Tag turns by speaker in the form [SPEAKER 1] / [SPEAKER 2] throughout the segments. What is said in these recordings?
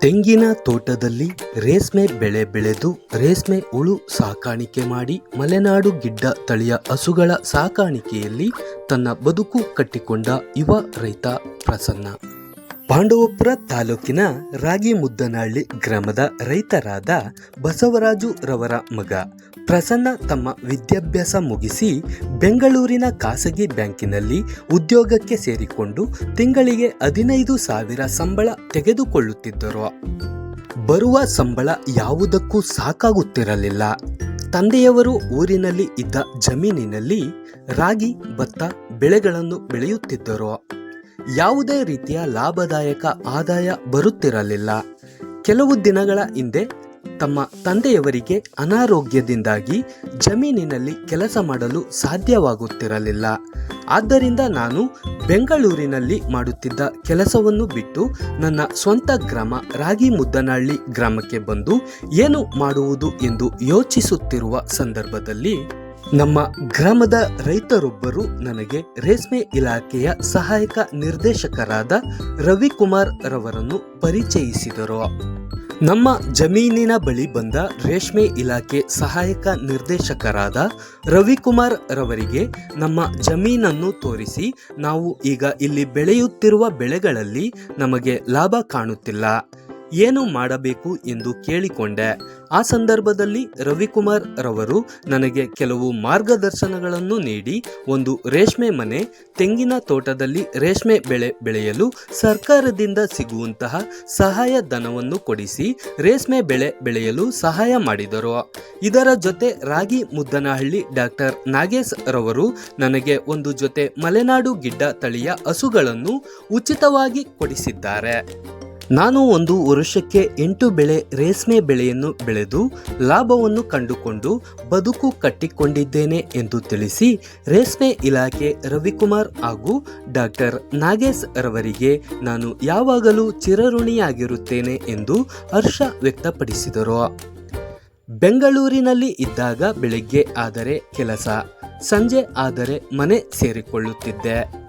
[SPEAKER 1] ತೆಂಗಿನ ತೋಟದಲ್ಲಿ ರೇಷ್ಮೆ ಬೆಳೆ ಬೆಳೆದು ರೇಷ್ಮೆ ಹುಳು ಸಾಕಾಣಿಕೆ ಮಾಡಿ ಮಲೆನಾಡು ಗಿಡ್ಡ ತಳಿಯ ಹಸುಗಳ ಸಾಕಾಣಿಕೆಯಲ್ಲಿ ತನ್ನ ಬದುಕು ಕಟ್ಟಿಕೊಂಡ ಯುವ ರೈತ ಪ್ರಸನ್ನ. ಪಾಂಡವಪುರ ತಾಲೂಕಿನ ರಾಗಿಮುದ್ದನಹಳ್ಳಿ ಗ್ರಾಮದ ರೈತರಾದ ಬಸವರಾಜು ರವರ ಮಗ ಪ್ರಸನ್ನ ತಮ್ಮ ವಿದ್ಯಾಭ್ಯಾಸ ಮುಗಿಸಿ ಬೆಂಗಳೂರಿನ ಖಾಸಗಿ ಬ್ಯಾಂಕಿನಲ್ಲಿ ಉದ್ಯೋಗಕ್ಕೆ ಸೇರಿಕೊಂಡು ತಿಂಗಳಿಗೆ ಹದಿನೈದು ಸಾವಿರ ಸಂಬಳ ತೆಗೆದುಕೊಳ್ಳುತ್ತಿದ್ದರು. ಬರುವ ಸಂಬಳ ಯಾವುದಕ್ಕೂ ಸಾಕಾಗುತ್ತಿರಲಿಲ್ಲ. ತಂದೆಯವರು ಊರಿನಲ್ಲಿ ಇದ್ದ ಜಮೀನಿನಲ್ಲಿ ರಾಗಿ, ಭತ್ತ, ಬೆಳೆಗಳನ್ನು ಬೆಳೆಯುತ್ತಿದ್ದರು. ಯಾವುದೇ ರೀತಿಯ ಲಾಭದಾಯಕ ಆದಾಯ ಬರುತ್ತಿರಲಿಲ್ಲ. ಕೆಲವು ದಿನಗಳ ಹಿಂದೆ ತಮ್ಮ ತಂದೆಯವರಿಗೆ ಅನಾರೋಗ್ಯದಿಂದಾಗಿ ಜಮೀನಿನಲ್ಲಿ ಕೆಲಸ ಮಾಡಲು ಸಾಧ್ಯವಾಗುತ್ತಿರಲಿಲ್ಲ. ಆದ್ದರಿಂದ ನಾನು ಬೆಂಗಳೂರಿನಲ್ಲಿ ಮಾಡುತ್ತಿದ್ದ ಕೆಲಸವನ್ನು ಬಿಟ್ಟು ನನ್ನ ಸ್ವಂತ ಗ್ರಾಮ ರಾಗಿ ಮುದ್ದನಹಳ್ಳಿ ಗ್ರಾಮಕ್ಕೆ ಬಂದು ಏನು ಮಾಡುವುದು ಎಂದು ಯೋಚಿಸುತ್ತಿರುವ ಸಂದರ್ಭದಲ್ಲಿ ನಮ್ಮ ಗ್ರಾಮದ ರೈತರೊಬ್ಬರು ನನಗೆ ರೇಷ್ಮೆ ಇಲಾಖೆಯ ಸಹಾಯಕ ನಿರ್ದೇಶಕರಾದ ರವಿಕುಮಾರ್ ರವರನ್ನು ಪರಿಚಯಿಸಿದರು. ನಮ್ಮ ಜಮೀನಿನ ಬಳಿ ಬಂದ ರೇಷ್ಮೆ ಇಲಾಖೆ ಸಹಾಯಕ ನಿರ್ದೇಶಕರಾದ ರವಿಕುಮಾರ್ ರವರಿಗೆ ನಮ್ಮ ಜಮೀನನ್ನು ತೋರಿಸಿ ನಾವು ಈಗ ಇಲ್ಲಿ ಬೆಳೆಯುತ್ತಿರುವ ಬೆಳೆಗಳಲ್ಲಿ ನಮಗೆ ಲಾಭ ಕಾಣುತ್ತಿಲ್ಲ. ಏನು ಮಾಡಬೇಕು ಎಂದು ಕೇಳಿಕೊಂಡೆ. ಆ ಸಂದರ್ಭದಲ್ಲಿ ರವಿಕುಮಾರ್ ರವರು ನನಗೆ ಕೆಲವು ಮಾರ್ಗದರ್ಶನಗಳನ್ನು ನೀಡಿ, ಒಂದು ರೇಷ್ಮೆ ಮನೆ, ತೆಂಗಿನ ತೋಟದಲ್ಲಿ ರೇಷ್ಮೆ ಬೆಳೆ ಬೆಳೆಯಲು ಸರ್ಕಾರದಿಂದ ಸಿಗುವಂತಹ ಸಹಾಯ ಧನವನ್ನು ಕೊಡಿಸಿ ರೇಷ್ಮೆ ಬೆಳೆ ಬೆಳೆಯಲು ಸಹಾಯ ಮಾಡಿದರು. ಇದರ ಜೊತೆ ರಾಗಿ ಮುದ್ದನಹಳ್ಳಿ ಡಾಕ್ಟರ್ ನಾಗೇಶ್ ರವರು ನನಗೆ ಒಂದು ಜೊತೆ ಮಲೆನಾಡು ಗಿಡ್ಡ ತಳಿಯ ಹಸುಗಳನ್ನು ಉಚಿತವಾಗಿ ಕೊಡಿಸಿದ್ದಾರೆ. ನಾನು ಒಂದು ವರ್ಷಕ್ಕೆ ಎಂಟು ಬೆಳೆ ರೇಷ್ಮೆ ಬೆಳೆಯನ್ನು ಬೆಳೆದು ಲಾಭವನ್ನು ಕಂಡುಕೊಂಡು ಬದುಕು ಕಟ್ಟಿಕೊಂಡಿದ್ದೇನೆ ಎಂದು ತಿಳಿಸಿ ರೇಷ್ಮೆ ಇಲಾಖೆ ರವಿಕುಮಾರ್ ಹಾಗೂ ಡಾಕ್ಟರ್ ನಾಗೇಶ್ ರವರಿಗೆ ನಾನು ಯಾವಾಗಲೂ ಚಿರಋಣಿಯಾಗಿರುತ್ತೇನೆ ಎಂದು ಹರ್ಷ ವ್ಯಕ್ತಪಡಿಸಿದರು. ಬೆಂಗಳೂರಿನಲ್ಲಿ ಇದ್ದಾಗ ಬೆಳಗ್ಗೆ ಆದರೆ ಕೆಲಸ, ಸಂಜೆ ಆದರೆ ಮನೆ ಸೇರಿಕೊಳ್ಳುತ್ತಿದ್ದೆ.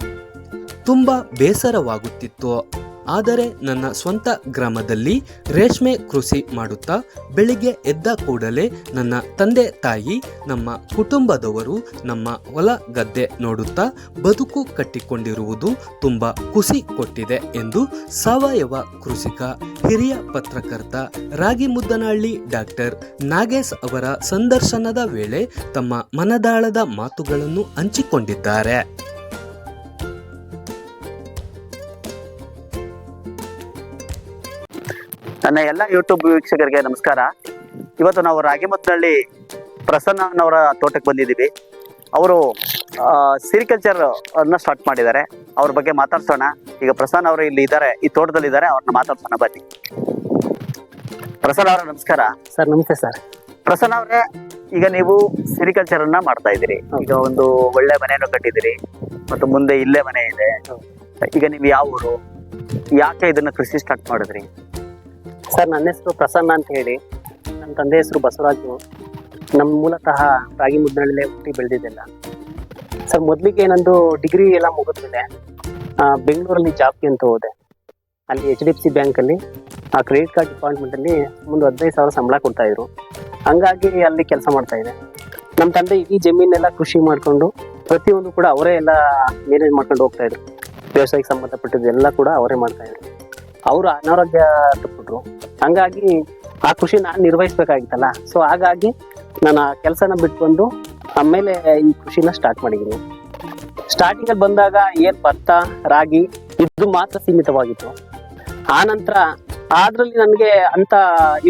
[SPEAKER 1] ತುಂಬ ಬೇಸರವಾಗುತ್ತಿತ್ತು. ಆದರೆ ನನ್ನ ಸ್ವಂತ ಗ್ರಾಮದಲ್ಲಿ ರೇಷ್ಮೆ ಕೃಷಿ ಮಾಡುತ್ತಾ ಬೆಳಿಗ್ಗೆ ಎದ್ದ ಕೂಡಲೇ ನನ್ನ ತಂದೆ ತಾಯಿ, ನಮ್ಮ ಕುಟುಂಬದವರು ನಮ್ಮ ಹೊಲ ಗದ್ದೆ ನೋಡುತ್ತಾ ಬದುಕು ಕಟ್ಟಿಕೊಂಡಿರುವುದು ತುಂಬ ಖುಷಿ ಕೊಟ್ಟಿದೆ ಎಂದು ಸಾವಯವ ಕೃಷಿಕ, ಹಿರಿಯ ಪತ್ರಕರ್ತ ರಾಗಿಮುದ್ದನಹಳ್ಳಿ ಡಾಕ್ಟರ್ ನಾಗೇಶ್ ಅವರ ಸಂದರ್ಶನದ ವೇಳೆ ತಮ್ಮ ಮನದಾಳದ ಮಾತುಗಳನ್ನು ಹಂಚಿಕೊಂಡಿದ್ದಾರೆ.
[SPEAKER 2] ನನ್ನ ಎಲ್ಲ ಯೂಟ್ಯೂಬ್ ವೀಕ್ಷಕರಿಗೆ ನಮಸ್ಕಾರ. ಇವತ್ತು ನಾವು ರಾಗಿಮತ್ನಹಳ್ಳಿ ಪ್ರಸನ್ನ ಅನ್ನೋರ ತೋಟಕ್ಕೆ ಬಂದಿದ್ದೀವಿ. ಅವರು ಸಿರಿಕಲ್ಚರ್ ಅನ್ನ ಸ್ಟಾರ್ಟ್ ಮಾಡಿದ್ದಾರೆ. ಅವ್ರ ಬಗ್ಗೆ ಮಾತಾಡ್ಸೋಣ. ಈಗ ಪ್ರಸನ್ನ ಅವರು ಇಲ್ಲಿ ಇದ್ದಾರೆ. ಈ ತೋಟದಲ್ಲಿ ಇದ್ದಾರೆ. ಅವ್ರನ್ನ ಮಾತಾಡ್ಸೋಣ ಬನ್ನಿ. ಪ್ರಸನ್ನ ಅವರ ನಮಸ್ಕಾರ.
[SPEAKER 3] ಸರ್ ನಮಸ್ತೆ ಸರ್.
[SPEAKER 2] ಪ್ರಸನ್ನ ಅವರೇ ಈಗ ನೀವು ಸಿರಿಕಲ್ಚರ್ ಅನ್ನ ಮಾಡ್ತಾ ಇದ್ದೀರಿ. ಈಗ ಒಂದು ಒಳ್ಳೆ ಮನೆಯನ್ನು ಕಟ್ಟಿದ್ದೀರಿ. ಮತ್ತು ಮುಂದೆ ಇಲ್ಲೇ ಮನೆ ಇದೆ. ಈಗ ನೀವು ಯಾವ ಊರು? ಯಾಕೆ ಇದನ್ನ ಕೃಷಿ ಸ್ಟಾರ್ಟ್ ಮಾಡಿದ್ರಿ?
[SPEAKER 3] ಸರ್, ನನ್ನ ಹೆಸರು ಪ್ರಸನ್ನ ಅಂತ ಹೇಳಿ ನನ್ನ ತಂದೆ ಹೆಸರು ಬಸವರಾಜು. ನಮ್ಮ ಮೂಲತಃ ರಾಗಿ ಮುದ್ದನಹಳ್ಳಿಲೆ ಹುಟ್ಟಿ ಬೆಳೆದಿದ್ದೆಲ್ಲ. ಸರ್, ಮೊದಲಿಗೆ ನಂದು ಡಿಗ್ರಿ ಎಲ್ಲ ಮುಗಿದ್ಮೇಲೆ ಬೆಂಗಳೂರಲ್ಲಿ ಜಾಬ್ಗೆ ಅಂತ ಹೋದೆ. ಅಲ್ಲಿ ಎಚ್ ಡಿ ಎಫ್ ಸಿ ಬ್ಯಾಂಕಲ್ಲಿ ಆ ಕ್ರೆಡಿಟ್ ಕಾರ್ಡ್ ಡಿಪಾರ್ಟ್ಮೆಂಟಲ್ಲಿ ಮುಂದೆ ಹದಿನೈದು ಸಾವಿರ ಸಂಬಳ ಕೊಡ್ತಾ ಇದ್ರು. ಹಂಗಾಗಿ ಅಲ್ಲಿ ಕೆಲಸ ಮಾಡ್ತಾ ಇದ್ದೆ. ನಮ್ಮ ತಂದೆ ಇಡೀ ಜಮೀನೆಲ್ಲ ಕೃಷಿ ಮಾಡಿಕೊಂಡು, ಪ್ರತಿಯೊಂದು ಕೂಡ ಅವರೇ ಎಲ್ಲ ಮ್ಯಾನೇಜ್ ಮಾಡ್ಕೊಂಡು ಹೋಗ್ತಾ ಇದ್ರು. ವ್ಯವಸಾಯಕ್ಕೆ ಸಂಬಂಧಪಟ್ಟಿದ್ದೆಲ್ಲ ಕೂಡ ಅವರೇ ಮಾಡ್ತಾ ಇದ್ರು. ಅವರು ಅನಾರೋಗ್ಯ ತಪ್ಪಿಟ್ರು ಹಂಗಾಗಿ ಆ ಖುಷಿ ನಾನು ನಿರ್ವಹಿಸ್ಬೇಕಾಗಿತ್ತಲ್ಲ. ಸೊ ಹಾಗಾಗಿ ನಾನು ಆ ಕೆಲಸನ ಬಿಟ್ಟು ಬಂದು ಆಮೇಲೆ ಈ ಕೃಷಿನ ಸ್ಟಾರ್ಟ್ ಮಾಡಿದ್ದೀನಿ. ಸ್ಟಾರ್ಟಿಂಗ್ ಅಲ್ಲಿ ಬಂದಾಗ ಏನ್ ಭತ್ತ, ರಾಗಿ ಇದು ಮಾತ್ರ ಸೀಮಿತವಾಗಿತ್ತು. ಆ ನಂತರ ಅದ್ರಲ್ಲಿ ನನಗೆ ಅಂತ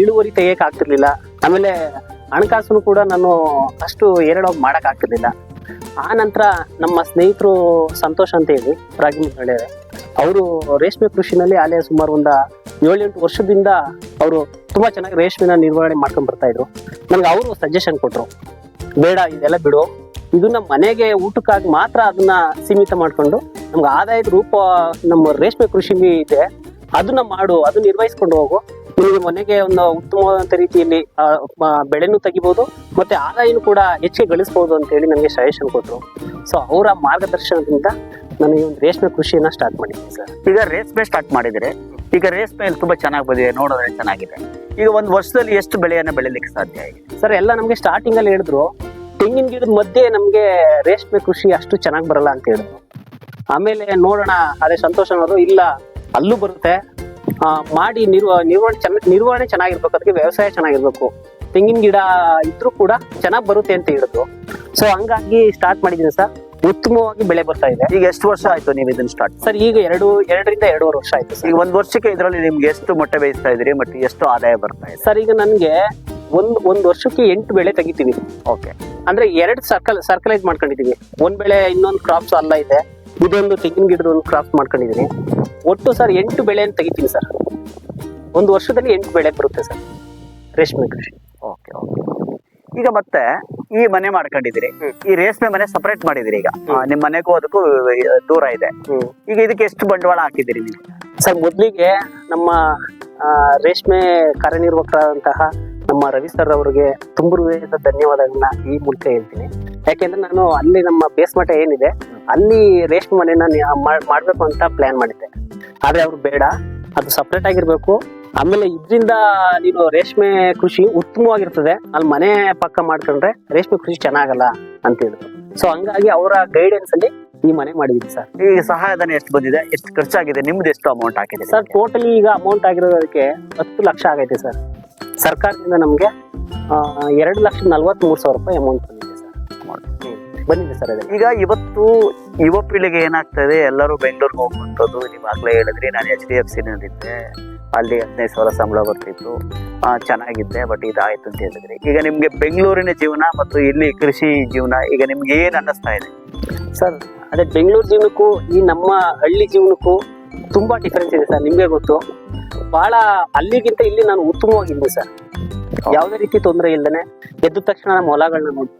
[SPEAKER 3] ಇಳುವರಿ ತೆಗಿಯಕ್ ಆಗ್ತಿರ್ಲಿಲ್ಲ. ಆಮೇಲೆ ಹಣಕಾಸು ಕೂಡ ನಾನು ಅಷ್ಟು ಏರಳವಾಗಿ ಮಾಡಕ್ ಆಗ್ತಿರ್ಲಿಲ್ಲ. ಆ ನಂತರ ನಮ್ಮ ಸ್ನೇಹಿತರು ಸಂತೋಷ್ ಅಂತ ಹೇಳಿ ರಾಗಿ ಮುನ್ನಡೆಯರೆ ಅವರು ರೇಷ್ಮೆ ಕೃಷಿನಲ್ಲಿ ಅಲ್ಲೇ ಸುಮಾರು ಒಂದು ಏಳೆಂಟು ವರ್ಷದಿಂದ ಅವರು ತುಂಬಾ ಚೆನ್ನಾಗಿ ರೇಷ್ಮೆನ ನಿರ್ವಹಣೆ ಮಾಡ್ಕೊಂಡ್ ಬರ್ತಾ ಇದ್ರು. ನನಗೆ ಅವರು ಸಜೆಷನ್ ಕೊಟ್ರು. ಬೇಡ, ಇದೆಲ್ಲ ಬಿಡು. ಇದನ್ನ ಮನೆಗೆ ಊಟಕ್ಕಾಗಿ ಮಾತ್ರ ಅದನ್ನ ಸೀಮಿತ ಮಾಡ್ಕೊಂಡು ನಮ್ಗೆ ಆದಾಯದ ರೂಪ, ನಮ್ಮ ರೇಷ್ಮೆ ಕೃಷಿ ಇದೆ, ಅದನ್ನ ಮಾಡು, ಅದನ್ನ ನಿರ್ವಹಿಸ್ಕೊಂಡು ಹೋಗು. ನಿಮಗೆ ಮನೆಗೆ ಒಂದು ಉತ್ತಮವಾದಂತ ರೀತಿಯಲ್ಲಿ ಬೆಳೆನೂ ತೆಗಿಬಹುದು ಮತ್ತೆ ಆದಾಯನೂ ಕೂಡ ಹೆಚ್ಚಿಗೆ ಗಳಿಸಬಹುದು ಅಂತ ಹೇಳಿ ನನಗೆ ಸಜೆಷನ್ ಕೊಟ್ಟರು ಸೊ ಅವರ ಮಾರ್ಗದರ್ಶನದಿಂದ ನಾನು ಈ ಒಂದು ರೇಷ್ಮೆ ಕೃಷಿಯನ್ನ ಸ್ಟಾರ್ಟ್ ಮಾಡಿದ್ದೀನಿ ಸರ್.
[SPEAKER 2] ಈಗ ರೇಷ್ಮೆ ಸ್ಟಾರ್ಟ್ ಮಾಡಿದ್ರೆ. ಈಗ ರೇಷ್ಮೆ ತುಂಬಾ ಚೆನ್ನಾಗಿ ಬಂದಿದೆ, ನೋಡೋದ್ರೆ ಚೆನ್ನಾಗಿದೆ. ಈಗ ಒಂದು ವರ್ಷದಲ್ಲಿ ಎಷ್ಟು ಬೆಳೆಯನ್ನ ಬೆಳಿಲಿಕ್ಕೆ ಸಾಧ್ಯ ಆಗಿದೆ?
[SPEAKER 3] ಸರ್, ಎಲ್ಲ ನಮ್ಗೆ ಸ್ಟಾರ್ಟಿಂಗ್ ಅಲ್ಲಿ ಹೇಳಿದ್ರು, ತೆಂಗಿನ ಗಿಡದ ಮಧ್ಯೆ ನಮ್ಗೆ ರೇಷ್ಮೆ ಕೃಷಿ ಅಷ್ಟು ಚೆನ್ನಾಗಿ ಬರಲ್ಲ ಅಂತ ಹೇಳಿದ್ರು. ಆಮೇಲೆ ನೋಡೋಣ, ಅದೇ ಸಂತೋಷ್ ಅನ್ನೋದು, ಇಲ್ಲ, ಅಲ್ಲೂ ಬರುತ್ತೆ. ಮಾಡಿ ನಿರ್ವ, ನಿರ್ವಹಣೆ ಚೆನ್ನಾಗಿ ನಿರ್ವಹಣೆ ಚೆನ್ನಾಗಿರ್ಬೇಕು, ಅದಕ್ಕೆ ವ್ಯವಸಾಯ ಚೆನ್ನಾಗಿರ್ಬೇಕು. ತೆಂಗಿನ ಗಿಡ ಇದ್ರೂ ಕೂಡ ಚೆನ್ನಾಗಿ ಬರುತ್ತೆ ಅಂತ ಹೇಳಿದ್ರು. ಸೊ ಹಂಗಾಗಿ ಸ್ಟಾರ್ಟ್ ಮಾಡಿದ್ದೀನಿ ಸರ್. ಉತ್ತಮವಾಗಿ ಬೆಳೆ ಬರ್ತಾ ಇದೆ.
[SPEAKER 2] ಈಗ ಎಷ್ಟು ವರ್ಷ ಆಯ್ತು ನೀವು ಇದನ್ನ ಸ್ಟಾರ್ಟ್
[SPEAKER 3] ಸರ್ ಈಗ ಎರಡು ಎರಡರಿಂದ ಎರಡೂವರೆ ವರ್ಷ ಆಯ್ತು ಸರ್.
[SPEAKER 2] ಈಗ ಒಂದ್ ವರ್ಷಕ್ಕೆ ಇದರಲ್ಲಿ ನಿಮ್ಗೆ ಎಷ್ಟು ಮೊಟ್ಟೆ ಬೇಯಿಸ್ತಾ ಇದ್ರಿ ಮತ್ತೆ ಎಷ್ಟು ಆದಾಯ ಬರ್ತಾ ಇದೆ?
[SPEAKER 3] ಸರ್ ಈಗ ನನ್ಗೆ ಒಂದ್ ಒಂದ್ ವರ್ಷಕ್ಕೆ ಎಂಟು ಬೆಳೆ ತೆಗಿತೀವಿ.
[SPEAKER 2] ಓಕೆ
[SPEAKER 3] ಅಂದ್ರೆ ಎರಡು ಸರ್ಕಲ್ ಸರ್ಕಲೈಸ್ ಮಾಡ್ಕೊಂಡಿದೀವಿ. ಒಂದ್ ಬೆಳೆ ಇನ್ನೊಂದು ಕ್ರಾಪ್ಸ್ ಅಲ್ಲ ಇದೆ. ಇದೊಂದು ತೆಂಗಿನ ಗಿಡದ ಒಂದು ಕ್ರಾಪ್ಸ್ ಮಾಡ್ಕೊಂಡಿದೀನಿ. ಒಟ್ಟು ಸರ್ ಎಂಟು ಬೆಳೆಯನ್ನು ತೆಗಿತೀನಿ ಸರ್. ಒಂದು ವರ್ಷದಲ್ಲಿ ಎಂಟು ಬೆಳೆ ಬರುತ್ತೆ ಸರ್ ರೇಷ್ಮೆ ಕೃಷಿ.
[SPEAKER 2] ಓಕೆ ಓಕೆ ಈಗ ಮತ್ತೆ ಈ ಮನೆ ಮಾಡ್ಕೊಂಡಿದ್ದೀರಿ. ಈ ರೇಷ್ಮೆ ಮನೆ ಸಪರೇಟ್ ಮಾಡಿದಿರಿ ಈಗ. ನಿಮ್ ಮನೆಗೂ ಅದಕ್ಕೂ ದೂರ ಇದೆ. ಈಗ ಇದಕ್ಕೆ ಎಷ್ಟು ಬಂಡವಾಳ ಹಾಕಿದಿರಿ ನೀವು?
[SPEAKER 3] ಸರ್ ಮೊದಲಿಗೆ ನಮ್ಮ ರೇಷ್ಮೆ ಕಾರ್ಯನಿರ್ವಾಹಕರಾದಂತಹ ನಮ್ಮ ರವಿ ಸರ್ ಅವರಿಗೆ ತುಂಬ ಹೃದಯದ ಧನ್ಯವಾದಗಳನ್ನ ಈ ಮೂಲಕ ಹೇಳ್ತೀನಿ. ಯಾಕೆಂದ್ರೆ ನಾನು ಅಲ್ಲಿ ನಮ್ಮ ಬೇಸ್ಮಠ ಏನಿದೆ ಅಲ್ಲಿ ರೇಷ್ಮೆ ಮನೆನ ಮಾಡ್ಬೇಕು ಅಂತ ಪ್ಲಾನ್ ಮಾಡಿದ್ದೆ. ಆದ್ರೆ ಅವ್ರು ಬೇಡ ಅದು ಸಪ್ರೇಟ್ ಆಗಿರ್ಬೇಕು. ಆಮೇಲೆ ಇದರಿಂದ ನೀನು ರೇಷ್ಮೆ ಕೃಷಿ ಉತ್ತಮವಾಗಿರ್ತದೆ. ಅಲ್ಲಿ ಮನೆ ಪಕ್ಕ ಮಾಡ್ಕೊಂಡ್ರೆ ರೇಷ್ಮೆ ಕೃಷಿ ಚೆನ್ನಾಗಲ್ಲ ಅಂತ ಹೇಳಿದ್ರು ಸೊ ಹಂಗಾಗಿ ಅವರ ಗೈಡೆನ್ಸ್ ಅಲ್ಲಿ ಈ ಮನೆ ಮಾಡಿದ್ವಿ ಸರ್.
[SPEAKER 2] ಈ ಸಹಾಯಧನ ಎಷ್ಟು ಬಂದಿದೆ? ಎಷ್ಟು ಖರ್ಚಾಗಿದೆ? ನಿಮ್ದು ಎಷ್ಟು ಅಮೌಂಟ್ ಹಾಕಿದೆ?
[SPEAKER 3] ಸರ್ ಟೋಟಲಿ ಈಗ ಅಮೌಂಟ್ ಆಗಿರೋದಕ್ಕೆ ಹತ್ತು ಲಕ್ಷ ಆಗೈತೆ ಸರ್. ಸರ್ಕಾರದಿಂದ ನಮಗೆ ಎರಡು ಲಕ್ಷದ ನಲ್ವತ್ತ್ ಮೂರು ಸಾವಿರ ರೂಪಾಯಿ ಅಮೌಂಟ್ ಬಂದಿದೆ ಸರ್. ಬಂದಿದೆ ಸರ್ ಅದೇ
[SPEAKER 2] ಈಗ ಇವತ್ತು ಯುವ ಪೀಳಿಗೆ ಏನಾಗ್ತದೆ ಎಲ್ಲರೂ ಬೆಂಗಳೂರಿಗೆ ಹೋಗುವಂಥದ್ದು ನೀವು ಆಗ್ಲೇ ಹೇಳಿದ್ರಿ ನಾನು ಎಚ್ ಡಿ ಎಫ್ ಸಿನಲ್ಲಿದ್ದೆ ಅಲ್ಲಿ ಹದಿನೈದು ಸಾವಿರ ಸಂಬಳ ಬರ್ತಿತ್ತು. ಆ, ಚೆನ್ನಾಗಿದ್ದೆ ಬಟ್ ಇದಾಯ್ತು ಅಂತ ಹೇಳಿದ್ರಿ. ಈಗ ನಿಮ್ಗೆ ಬೆಂಗಳೂರಿನ ಜೀವನ ಮತ್ತು ಇಲ್ಲಿ ಕೃಷಿ ಜೀವನ ಈಗ ನಿಮ್ಗೆ ಏನ್ ಅನ್ನಿಸ್ತಾ ಇದೆ?
[SPEAKER 3] ಸರ್ ಅದೇ ಬೆಂಗಳೂರು ಜೀವನಕ್ಕೂ ಈ ನಮ್ಮ ಹಳ್ಳಿ ಜೀವನಕ್ಕೂ ತುಂಬಾ ಡಿಫ್ರೆನ್ಸ್ ಇದೆ ಸರ್ ನಿಮ್ಗೆ ಗೊತ್ತು. ಬಹಳ ಅಲ್ಲಿಗಿಂತ ಇಲ್ಲಿ ನಾನು ಉತ್ತಮವಾಗಿದ್ದೀನಿ ಸರ್. ಯಾವುದೇ ರೀತಿ ತೊಂದರೆ ಇಲ್ಲದೆ ಎದ್ದ ತಕ್ಷಣ ನಮ್ಮ ಹೊಲಗಳನ್ನ ನೋಡ್ಬೋದು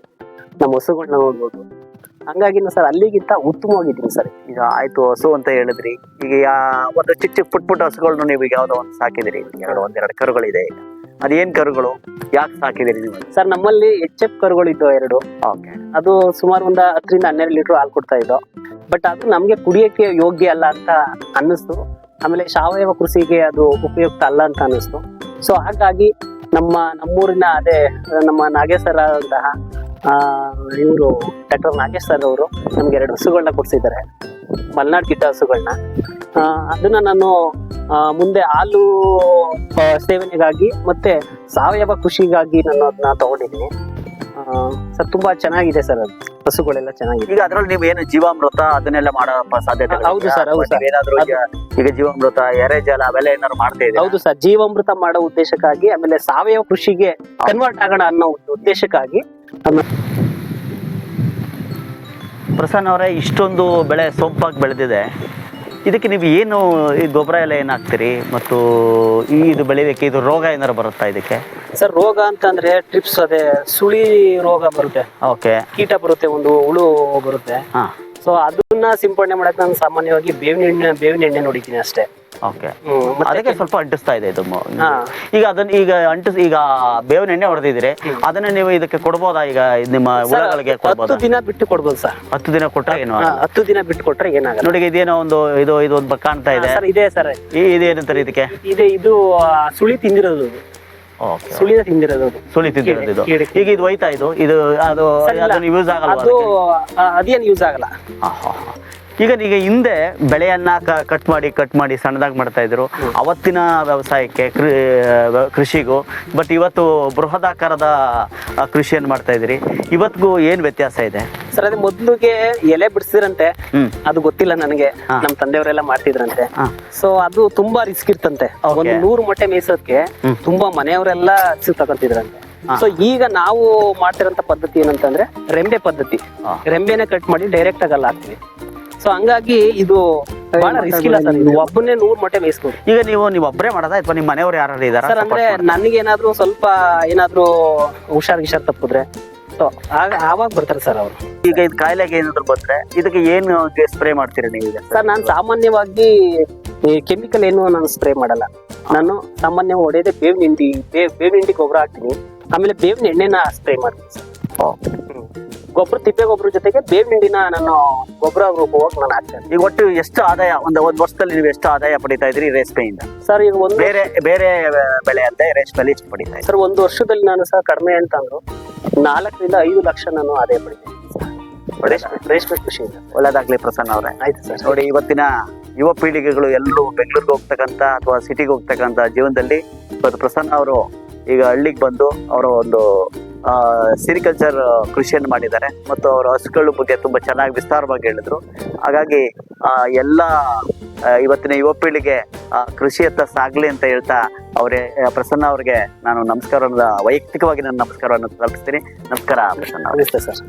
[SPEAKER 3] ನಮ್ಮ ಹಸುಗಳನ್ನ ನೋಡ್ಬೋದು. ಹಂಗಾಗಿ ಸರ್ ಅಲ್ಲಿಗಿಂತ ಉತ್ತಮವಾಗಿದ್ದೀನಿ ಸರ್.
[SPEAKER 2] ಈಗ ಆಯ್ತು ಹಸು ಅಂತ ಹೇಳಿದ್ರಿ. ಈಗ ಯಾ- ಒಂದು ಚಿಕ್ಕ ಚಿಕ್ಕ ಪುಟ್ ಪುಟ್ಟ ಹಸುಗಳನ್ನು ನೀವು ಈಗ ಯಾವ್ದೋ ಒಂದು ಸಾಕಿದಿರಿ ಎರಡು ಒಂದೆರಡು ಕರುಗಳಿದೆ ಈಗ. ಅದೇನ್ ಕರುಗಳು? ಯಾಕೆ ಸಾಕಿದಿರಿ ನೀವು?
[SPEAKER 3] ಸರ್ ನಮ್ಮಲ್ಲಿ ಎಚ್ ಎಫ್ ಕರುಗಳು ಇದ್ದವು ಎರಡು.
[SPEAKER 2] ಓಕೆ.
[SPEAKER 3] ಅದು ಸುಮಾರು ಒಂದು ಹತ್ತರಿಂದ ಹನ್ನೆರಡು ಲೀಟರ್ ಹಾಲು ಕೊಡ್ತಾ ಇದ್ದೋ ಬಟ್ ಅದು ನಮಗೆ ಕುಡಿಯಕ್ಕೆ ಯೋಗ್ಯ ಅಲ್ಲ ಅಂತ ಅನ್ನಿಸ್ತು. ಆಮೇಲೆ ಸಾವಯವ ಕೃಷಿಗೆ ಅದು ಉಪಯುಕ್ತ ಅಲ್ಲ ಅಂತ ಅನ್ನಿಸ್ತು. ಸೊ ಹಾಗಾಗಿ ನಮ್ಮ ನಮ್ಮೂರಿನ ಅದೇ ನಮ್ಮ ನಾಗೇಶ್ವರ ಅಂತಹ ಆದಂತಹ ಇವರು ಡಾಕ್ಟರ್ ನಾಗೇಶ್ ಸರ್ ಅವರು ನಮ್ಗೆ ಎರಡು ಹಸುಗಳನ್ನ ಕೊಡ್ಸಿದ್ದಾರೆ. ಮಲ್ನಾಡ್ ಕಿಟ್ಟ ಹಸುಗಳನ್ನ ಅದನ್ನ ನಾನು ಮುಂದೆ ಹಾಲು ಸೇವನೆಗಾಗಿ ಮತ್ತೆ ಸಾವಯವ ಕೃಷಿಗಾಗಿ ನಾನು ಅದನ್ನ ತಗೊಂಡಿದ್ದೀನಿ. ಸರ್ ತುಂಬಾ ಚೆನ್ನಾಗಿದೆ ಸರ್ ಅದು. ಹಸುಗಳೆಲ್ಲ ಚೆನ್ನಾಗಿದೆ.
[SPEAKER 2] ಈಗ ಅದ್ರಲ್ಲಿ ನೀವು ಏನು ಜೀವಾಮೃತ ಅದನ್ನೆಲ್ಲ ಮಾಡೋ ಸಾಧ್ಯತೆ
[SPEAKER 3] ಹೌದು ಸರ್ ಹೌದು ಸರ್.
[SPEAKER 2] ಏನಾದ್ರು ಈಗ ಜೀವಾಮೃತ ಎರೆಜಲ ಅವೆಲ್ಲ ಏನಾದ್ರು ಮಾಡ್ತಾ ಇದೆ
[SPEAKER 3] ಹೌದು ಸರ್ ಜೀವಾಮೃತ ಮಾಡೋ ಉದ್ದೇಶಕ್ಕಾಗಿ ಆಮೇಲೆ ಸಾವಯವ ಕೃಷಿಗೆ ಕನ್ವರ್ಟ್ ಆಗೋಣ ಅನ್ನೋ ಒಂದು ಉದ್ದೇಶಕ್ಕಾಗಿ
[SPEAKER 2] ಪ್ರಸನ್ನ ಅವರೇ ಇಷ್ಟೊಂದು ಬೆಳೆ ಸೊಂಪಾಗಿ ಬೆಳೆದಿದೆ. ಇದಕ್ಕೆ ನೀವು ಏನು ಈ ಗೊಬ್ಬರ ಎಲ್ಲ ಏನು ಹಾಕ್ತೀರಿ ಮತ್ತು ಈ ಇದು ಬೆಳಿಲಿಕ್ಕೆ ಇದು ರೋಗ ಏನಾರು ಬರುತ್ತಾ ಇದಕ್ಕೆ?
[SPEAKER 3] ಸರ್ ರೋಗ ಅಂತಂದ್ರೆ ಟ್ರಿಪ್ಸ್ ಅದೇ ಸುಳಿ ರೋಗ ಬರುತ್ತೆ.
[SPEAKER 2] ಓಕೆ.
[SPEAKER 3] ಕೀಟ ಬರುತ್ತೆ ಒಂದು ಹುಳು ಬರುತ್ತೆ.
[SPEAKER 2] ಹಾ.
[SPEAKER 3] ಸೊ ಅದನ್ನ ಸಿಂಪಡಣೆ ಮಾಡಕ್ ನಾನು ಸಾಮಾನ್ಯವಾಗಿ ಬೇವಿನ ಎಣ್ಣೆ ಬೇವಿನ ಎಣ್ಣೆ ನೋಡಿದ್ದೀನಿ ಅಷ್ಟೇ.
[SPEAKER 2] ಓಕೆ ಅದಕ್ಕೆ ಸ್ವಲ್ಪ ಅಂಟಿಸ್ತಾ ಇದೆ ಇದು ಈಗ ಅದನ್ನ ಈಗ ಅಂಟಿಸ್ ಈಗ ಬೇವಿನ ಎಣ್ಣೆ ಹೊಡೆದಿದ್ರೆ ಅದನ್ನ ನೀವು ಇದಕ್ಕೆ ಕೊಡ್ಬೋದಾ? ಈಗ ನಿಮ್ಮ ಹುಳಗಳಿಗೆ
[SPEAKER 3] ಹತ್ತು ದಿನ ಬಿಟ್ಟು ಕೊಡ್ಬೋದು ಸರ್.
[SPEAKER 2] ಹತ್ತು ದಿನ ಕೊಟ್ಟರೆ ಏನು
[SPEAKER 3] ಹತ್ತು ದಿನ ಬಿಟ್ಟು ಕೊಟ್ರೆ ಏನಾಗ
[SPEAKER 2] ನೋಡಿ ಇದೇನೋ ಒಂದು ಇದು ಇದು ಒಂದು ಕಾಣ್ತಾ ಇದೆ.
[SPEAKER 3] ಸರ್ ಇದೆ ಸರ್.
[SPEAKER 2] ಇದೇನಂತಾರೆ ಇದಕ್ಕೆ?
[SPEAKER 3] ಇದೆ ಇದು ಸುಳಿ ತಿಂದಿರೋದು ಸುಳಿ ತಿಂದಿರೋದು
[SPEAKER 2] ಸುಳಿ ತಿಂದಿರೋದು ಇದು. ಈಗ ಇದು ಹೋಯ್ತಾ ಇದು? ಇದು ಅದು ಯೂಸ್ ಆಗಲ್ಲ
[SPEAKER 3] ಅದು ಅದೇನು ಯೂಸ್ ಆಗಲ್ಲ.
[SPEAKER 2] ಈಗ ಈಗ ಹಿಂದೆ ಬೆಳೆಯನ್ನ ಕಟ್ ಮಾಡಿ ಕಟ್ ಮಾಡಿ ಸಣ್ಣದಾಗಿ ಮಾಡ್ತಾ ಇದ್ರು. ಅವತ್ತಿನ ವ್ಯವಸಾಯಕ್ಕೆ ಕೃಷಿಗೂ ಬಟ್ ಇವತ್ತು ಬೃಹದಾಕಾರದ ಕೃಷಿಯನ್ನು ಮಾಡ್ತಾ ಇದ್ರಿ ಇವತ್ತಿಗೂ ಏನ್ ವ್ಯತ್ಯಾಸ ಇದೆ?
[SPEAKER 3] ಸರ್ ಅದೇ ಮೊದ್ಲಿಗೆ ಎಲೆ ಬಿಡಿಸಿದ್ರಂತೆ. ಅದು ಗೊತ್ತಿಲ್ಲ ನನಗೆ.
[SPEAKER 2] ನಮ್ಮ
[SPEAKER 3] ನಮ್ ತಂದೆಯವರೆಲ್ಲ ಮಾಡ್ತಿದ್ರಂತೆ. ಸೊ ಅದು ತುಂಬಾ ರಿಸ್ಕ್ ಇರ್ತಂತೆ. ಒಂದು ನೂರು ಮೊಟ್ಟೆ ಮೇಯಿಸೋದಕ್ಕೆ ತುಂಬಾ ಮನೆಯವರೆಲ್ಲ ತಗೊಂತಿದ್ರಂತೆ. ಸೊ ಈಗ ನಾವು ಮಾಡ್ತಿರೋಂತ ಪದ್ಧತಿ ಏನಂತಂದ್ರೆ ರೆಂಬೆ ಪದ್ಧತಿ. ರೆಂಬೆನೆ ಕಟ್ ಮಾಡಿ ಡೈರೆಕ್ಟ್ ಆಗಿ ಅಲ್ಲಿ ಹಾಕ್ತಿವಿ. ಸೊ ಹಂಗಾಗಿ ಇದು ಬಹಳ ರಿಸ್ಕ್ ಇಲ್ಲ ಸರ್ ಇದು ಒಬ್ಬನೇ ನೂರು ಮೊಟ್ಟೆ ಮೇಯಿಸ್ಬೋದು.
[SPEAKER 2] ಈಗ ನೀವು ನೀವು ಒಬ್ಬರೇ ಮಾಡೋದಾ ಅಥವಾ ನಿಮ್ಮ ಮನೆಯವ್ರು ಯಾರು ಇದಾರ?
[SPEAKER 3] ಸರ್ ಅಂದ್ರೆ ನನಗೇನಾದ್ರೂ ಸ್ವಲ್ಪ ಏನಾದ್ರೂ ಹುಷಾರ್ ಗಿಷಾರ್ ತಪ್ಪಿದ್ರೆ ಸೊ ಆಗ ಆವಾಗ ಬರ್ತಾರೆ ಸರ್ ಅವರು.
[SPEAKER 2] ಈಗ ಇದು ಕಾಯಿಲೆಗೆ ಏನಾದ್ರು ಬಂದ್ರೆ ಇದಕ್ಕೆ ಏನು ಸ್ಪ್ರೇ ಮಾಡ್ತೀರಿ ನೀವು ಈಗ?
[SPEAKER 3] ಸರ್ ನಾನು ಸಾಮಾನ್ಯವಾಗಿ ಈ ಕೆಮಿಕಲ್ ಏನು ನಾನು ಸ್ಪ್ರೇ ಮಾಡಲ್ಲ. ನಾನು ಸಾಮಾನ್ಯ ಹೊಡೆಯದೆ ಬೇವಿನ ಹಿಂಡಿ ಬೇವ್ ಬೇವಿನ ಹಿಂಡಿ ಗೊಬ್ಬರ ಹಾಕ್ತೀನಿ. ಆಮೇಲೆ ಬೇವಿನ ಎಣ್ಣೆನ ಸ್ಪ್ರೇ ಮಾಡ್ತೀನಿ ಸರ್. ಗೊಬ್ಬರ ತಿಪ್ಪೆ ಗೊಬ್ಬರ ಜೊತೆಗೆ ಬೇವಿನ ಹಿಂಡಿನ ನಾನು ಗೊಬ್ಬರ ರೂಪವಾಗಿ ನಾನು ಹಾಕ್ತೇನೆ.
[SPEAKER 2] ಈಗ ಒಟ್ಟು ಎಷ್ಟು ಆದಾಯ ಒಂದು ಒಂದು ವರ್ಷದಲ್ಲಿ ನೀವು ಎಷ್ಟು ಆದಾಯ ಪಡಿತಾ ಇದ್ರಿ ರೇಷ್ಮೆಯಿಂದ
[SPEAKER 3] ಸರ್ ಈಗ ಒಂದು
[SPEAKER 2] ಬೇರೆ ಬೇರೆ ಬೆಳೆ ಅಂತ ರೇಷ್ಮೆಯಲ್ಲಿ ಎಷ್ಟು ಪಡಿತಾ
[SPEAKER 3] ಸರ್ ಒಂದು ವರ್ಷದಲ್ಲಿ ನಾನು ಸಹ ಕಡಿಮೆ ಅಂತಂದ್ರು ನಾಲ್ಕರಿಂದ ಐದು ಲಕ್ಷ ನಾನು ಆದಾಯ ಪಡಿತೇನೆ ರೇಷ್ಮೆ ರೇಷ್ಮೆ ಕೃಷಿಯಿಂದ
[SPEAKER 2] ಒಳ್ಳೇದಾಗ್ಲಿ ಪ್ರಸನ್ನ ಅವರೇ.
[SPEAKER 3] ಆಯ್ತು ಸರ್.
[SPEAKER 2] ನೋಡಿ ಇವತ್ತಿನ ಯುವ ಪೀಳಿಗೆಗಳು ಎಲ್ಲರೂ ಬೆಂಗಳೂರಿಗೆ ಹೋಗ್ತಕ್ಕಂಥ ಅಥವಾ ಸಿಟಿಗೆ ಹೋಗ್ತಕ್ಕಂಥ ಜೀವನದಲ್ಲಿ ಇವತ್ತು ಪ್ರಸನ್ನ ಅವರು ಈಗ ಹಳ್ಳಿಗೆ ಬಂದು ಅವರ ಒಂದು ಸಿರಿಕಲ್ಚರ್ ಕೃಷಿಯನ್ನು ಮಾಡಿದ್ದಾರೆ. ಮತ್ತು ಅವರ ಹಸುಗಳ ಬಗ್ಗೆ ತುಂಬ ಚೆನ್ನಾಗಿ ವಿಸ್ತಾರವಾಗಿ ಹೇಳಿದರು. ಹಾಗಾಗಿ ಎಲ್ಲ ಇವತ್ತಿನ ಯುವ ಪೀಳಿಗೆ ಕೃಷಿಯತ್ತ ಸಾಗಲಿ ಅಂತ ಹೇಳ್ತಾ ಅವರೇ ಪ್ರಸನ್ನ ಅವರಿಗೆ ನಾನು ನಮಸ್ಕಾರವನ್ನು, ವೈಯಕ್ತಿಕವಾಗಿ ನಾನು ನಮಸ್ಕಾರವನ್ನು ತಲುಪಿಸ್ತೀನಿ. ನಮಸ್ಕಾರ, ಪ್ರಸನ್ನ
[SPEAKER 3] ಸರ್.